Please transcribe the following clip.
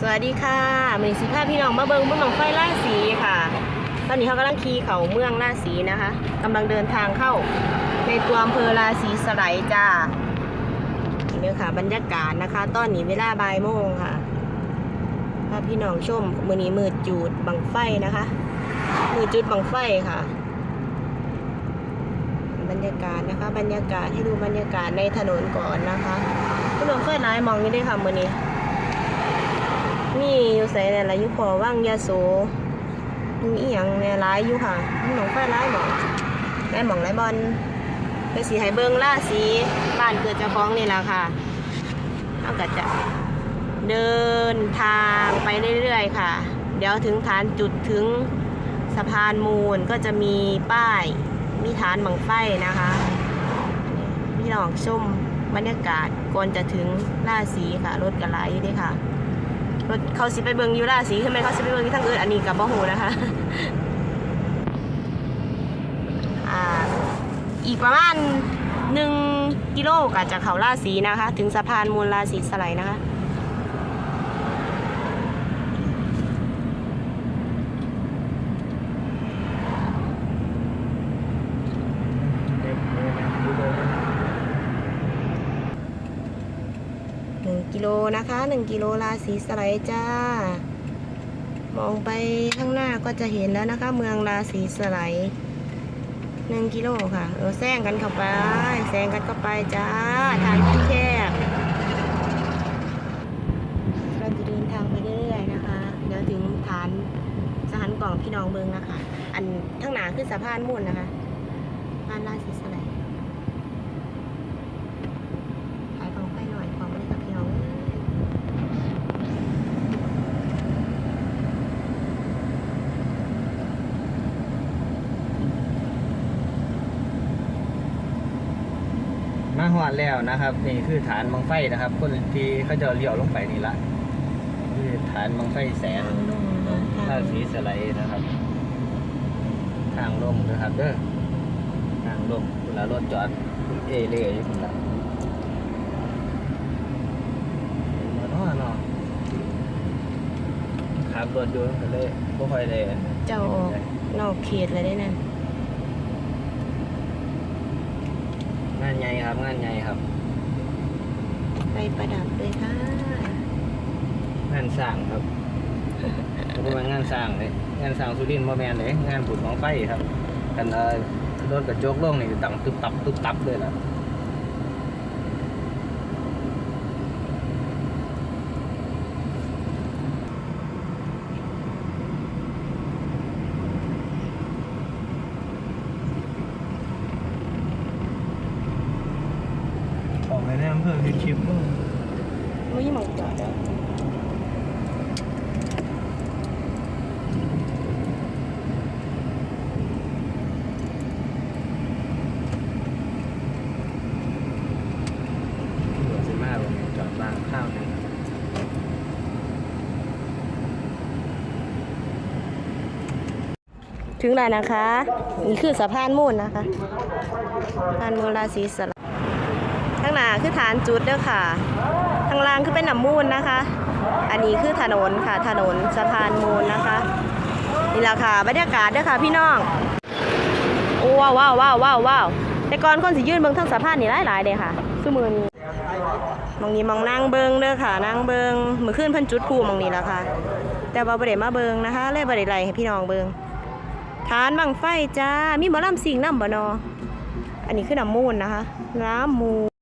สวัสดีค่ะมือสีผ้าพี่น้องมาเบิงเมืองไฟล่าสีค่ะ ตอนนี้เขากำลังขี่เขาเมืองล่าสีนะคะกำลังเดินทางเข้าในตัวอำเภอราศีสไลจ้านี่ค่ะ บรรยากาศนะคะ ตอนนี้เวลาบ่ายโมงค่ะถ้าพี่น้องชมมือนี้มือจูดบังไฟนะคะ มือจุดบังไฟค่ะ บรรยากาศนะคะ บรรยากาศให้ดูบรรยากาศในถนนก่อนนะคะพี่น้องไฟร้ายมองนี่ได้ค่ะมือนี้ มีอยู่ใส่ในละอยุพอว่างยาโสมีอีหยังในร้ายอยู่ค่ะมีหนองไฟร้ายหมองไร้หมองไร้บอลไปสีไห้เบิงล่าสีบ้านเกิดเจ้าของนี่แหละค่ะเอาก็จะเดินทางไปเรื่อยๆค่ะ เดี๋ยวถึงฐานจุดถึงสะพานมูลก็จะมีป้ายมีฐานบังไฟนะคะพี่น้องชมบรรยากาศก่อนจะถึงล่าสีค่ะ รถกระไลด้วยค่ะ รถเขาสิไปเบิงยูราสีทำไมเขาสิไปเบิงที่ทางอื่นอันนี้กับบ่หูนะคะอีกประมาณหนึ่งกิโลก็จะเขาราสีนะคะ ถึงสะพานมูลราสีสไลด์นะคะ หนึ่งกิโลนะคะหนึ่งกิโลราศีสไลด์จ้ามองไปข้างหน้าก็จะเห็นแล้วนะคะ เมืองราศีสไลด์หนึ่งกิโลค่ะ เออแซงกันเข้าไปแซงกันเข้าไปจ้าทางที่แคบเราจะเดินทางไปเรื่อยๆนะคะ เดี๋ยวถึงฐานสถานกล่องพี่น้องเบิงนะคะ อันข้างหน้าคือสะพานมุ่นนะคะสะพานราศีสไลด์ ขายของไปหน่อยของไม่ได้กับพี่น้องเอ้ย มาหอดแล้วนะครับ นี่คือฐานบังไฟนะครับ คนที่เขาจะเลี้ยวลงไปนี่ละคือฐานบังไฟแสนทางลงเนอะทางท่าลงสีสไลด์นะครับ ทางลงนะครับเด้อทางลงเวลารถจอดเอเล่อยู่คนละมาเนาะเนาะขับรถอยู่ก็เลยบ่ค่อยได้เจ้าออกนอกเขตเลยได้นั่น งาน ใหญ่ครับ งานใหญ่ครับไปประดับเลยค่ะ งานสร้างครับบ่แม่นงานสร้างเลยงานสร้างสุรินทร์บ่แม่นเลยงานบุญของไฟครับกันเอ่อรถกระจกลงนี่ดังตึบตับตึบตับเลยล่ะ ไปในอำเภอคือคลิปไม่ยี่หมองจอดแล้วหัวสิมาบจอดบ้างข้าวหนึงถึงแล้วนะคะ นี่คือสะพานมูลนะคะสะพานมูลราศีสไลด์ข้างหน้า คือฐานจุดเด้อค่ะข้างล่างคือเป็นน้ำมูลนะคะ อันนี้คือถนนค่ะถนนสะพานมูลนะคะนี่แหละค่ะบรรยากาศเด้อค่ะพี่น้องโอ้ว้าวว้าวว้าวว้าวว้าวแต่ก่อนคนสิยื่นเบิ่งทั้งสะพานนี่หลายๆเลยค่ะซุมือนี้มองนี้มองนั่งเบิ่งเด้อค่ะนั่งเบิ่งมื้อคืนพิ่นจุดพูมองนี้แล้วค่ะ แต่ว่าบ่ได้มาเบิ่งนะคะเลยบ่ได้ไล่ให้พี่น้องเบิ่งฐานบังไฟจ้ามีหมอลำสิงน้ำบ่นออันนี้คือน้ำมูลนะคะ น้ำมูล